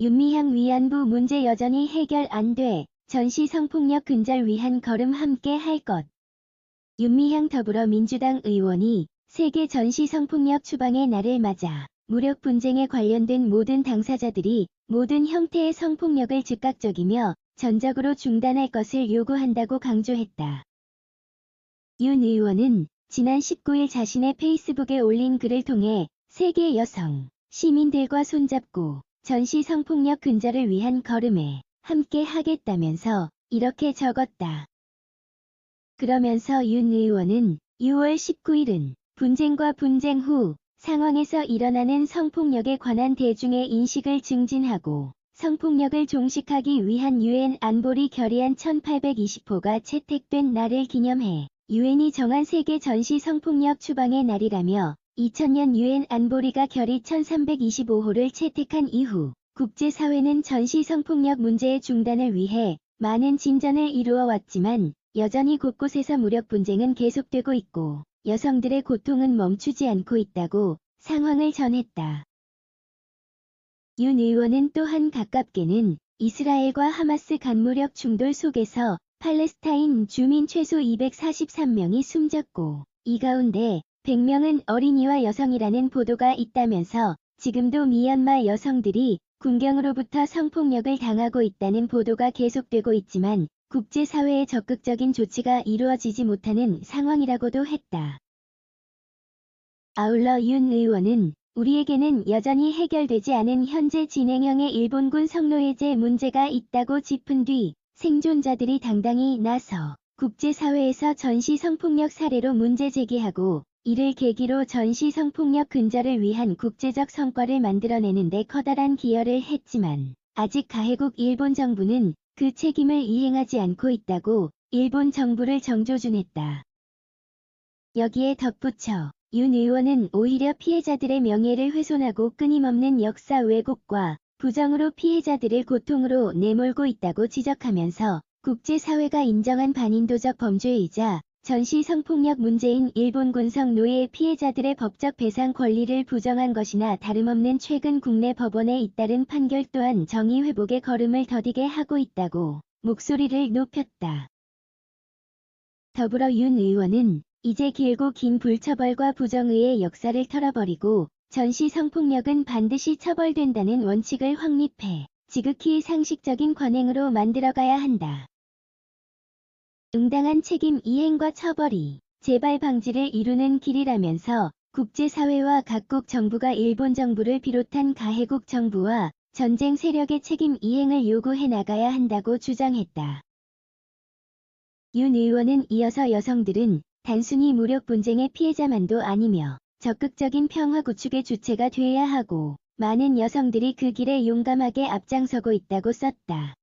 윤미향 위안부 문제 여전히 해결 안 돼. 전시 성폭력 근절 위한 걸음 함께 할 것. 윤미향 더불어민주당 의원이 세계 전시 성폭력 추방의 날을 맞아 무력 분쟁에 관련된 모든 당사자들이 모든 형태의 성폭력을 즉각적이며 전적으로 중단할 것을 요구한다고 강조했다. 윤 의원은 지난 19일 자신의 페이스북에 올린 글을 통해 세계 여성, 시민들과 손잡고 전시 성폭력 근절을 위한 걸음에 함께 하겠다면서 이렇게 적었다. 그러면서 윤 의원은 6월 19일은 분쟁과 분쟁 후 상황에서 일어나는 성폭력에 관한 대중의 인식을 증진하고 성폭력을 종식하기 위한 유엔 안보리 결의안 1820호가 채택된 날을 기념해 유엔이 정한 세계 전시 성폭력 추방의 날이라며 2000년 유엔 안보리가 결의 1325호를 채택한 이후 국제사회는 전시 성폭력 문제의 중단을 위해 많은 진전을 이루어 왔지만 여전히 곳곳에서 무력 분쟁은 계속되고 있고 여성들의 고통은 멈추지 않고 있다고 상황을 전했다. 윤 의원은 또한 가깝게는 이스라엘과 하마스 간 무력 충돌 속에서 팔레스타인 주민 최소 243명이 숨졌고 이 가운데 100명은 어린이와 여성이라는 보도가 있다면서 지금도 미얀마 여성들이 군경으로부터 성폭력을 당하고 있다는 보도가 계속되고 있지만 국제사회의 적극적인 조치가 이루어지지 못하는 상황이라고도 했다. 아울러 윤 의원은 우리에게는 여전히 해결되지 않은 현재 진행형의 일본군 성노예제 문제가 있다고 짚은 뒤 생존자들이 당당히 나서 국제사회에서 전시 성폭력 사례로 문제 제기하고 이를 계기로 전시 성폭력 근절을 위한 국제적 성과를 만들어내는 데 커다란 기여를 했지만 아직 가해국 일본 정부는 그 책임을 이행하지 않고 있다고 일본 정부를 정조준했다. 여기에 덧붙여 윤 의원은 오히려 피해자들의 명예를 훼손하고 끊임없는 역사 왜곡과 부정으로 피해자들을 고통으로 내몰고 있다고 지적하면서 국제사회가 인정한 반인도적 범죄이자 전시 성폭력 문제인 일본 군성 노예 피해자들의 법적 배상 권리를 부정한 것이나 다름없는 최근 국내 법원에 잇따른 판결 또한 정의 회복의 걸음을 더디게 하고 있다고 목소리를 높였다. 더불어 윤 의원은 이제 길고 긴 불처벌과 부정의의 역사를 털어버리고 전시 성폭력은 반드시 처벌된다는 원칙을 확립해 지극히 상식적인 관행으로 만들어가야 한다. 응당한 책임 이행과 처벌이 재발 방지를 이루는 길이라면서 국제사회와 각국 정부가 일본 정부를 비롯한 가해국 정부와 전쟁 세력의 책임 이행을 요구해 나가야 한다고 주장했다. 윤 의원은 이어서 여성들은 단순히 무력 분쟁의 피해자만도 아니며 적극적인 평화 구축의 주체가 돼야 하고 많은 여성들이 그 길에 용감하게 앞장서고 있다고 썼다.